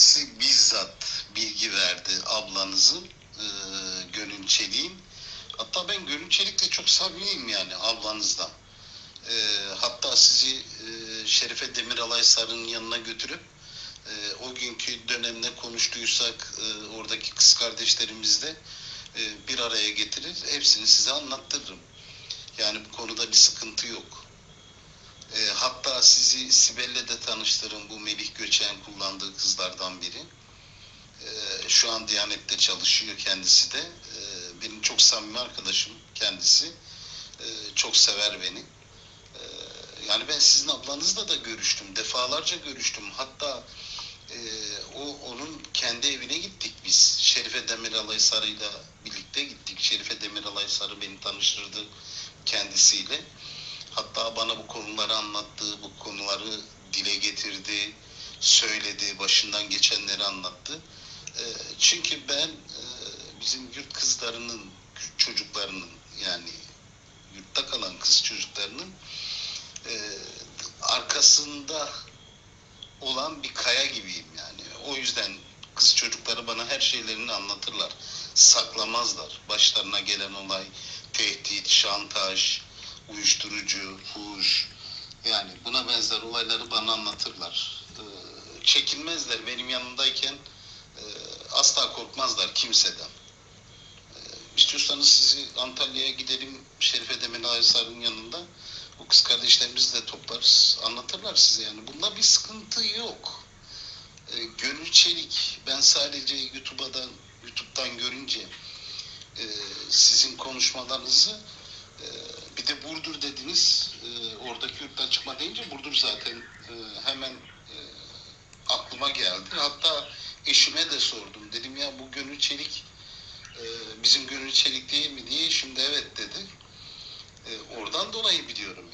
kendisi bizzat bilgi verdi ablanızın e, Gönül. Hatta ben Gönül Çelik'le çok samimiyim yani ablanızdan. E, hatta sizi e, Şerife Demiralay Sarı'nın yanına götürüp e, o günkü dönemde konuştuysak e, oradaki kız kardeşlerimizle e, bir araya getirir. Hepsini size anlattırırım. Yani bu konuda bir sıkıntı yok. E, hatta sizi Sibel'le de tanıştırın. Bu Melih Göçen kullandığı kızlardan biri. E, şu an Diyanet'te çalışıyor kendisi de. E, benim çok samimi arkadaşım kendisi. E, çok sever beni. E, yani ben sizin ablanızla da görüştüm. Defalarca görüştüm. Hatta e, o onun kendi evine gittik biz. Şerife Demiralay Sarı'yla birlikte gittik. Şerife Demiralay Sarı beni tanıştırdı kendisiyle. Hatta bana bu konuları anlattı, bu konuları dile getirdi, söyledi, başından geçenleri anlattı. E, çünkü ben e, bizim yurt kızlarının, yurt çocuklarının yani yurtta kalan kız çocuklarının e, arkasında olan bir kaya gibiyim yani. O yüzden kız çocukları bana her şeylerini anlatırlar. Saklamazlar. Başlarına gelen olay, tehdit, şantaj, uyuşturucu, fuhuş. Yani buna benzer olayları bana anlatırlar. Ee, çekinmezler. Benim yanımdayken e, asla korkmazlar kimseden. Ee, istiyorsanız sizi Antalya'ya gidelim Şerife Demin Aysar'ın yanında. O kız kardeşlerimizi de toplarız. Anlatırlar size yani. Bunda bir sıkıntı yok. Ee, Gönül Çelik ben sadece YouTube'dan YouTube'dan görünce e, sizin konuşmalarınızı e, de Burdur dediniz. E, oradaki yurttan çıkma deyince Burdur zaten e, hemen e, aklıma geldi. Hatta eşime de sordum. Dedim ya bu Gönül Çelik e, bizim Gönül Çelik değil mi diye. Şimdi evet dedi. E, oradan dolayı biliyorum.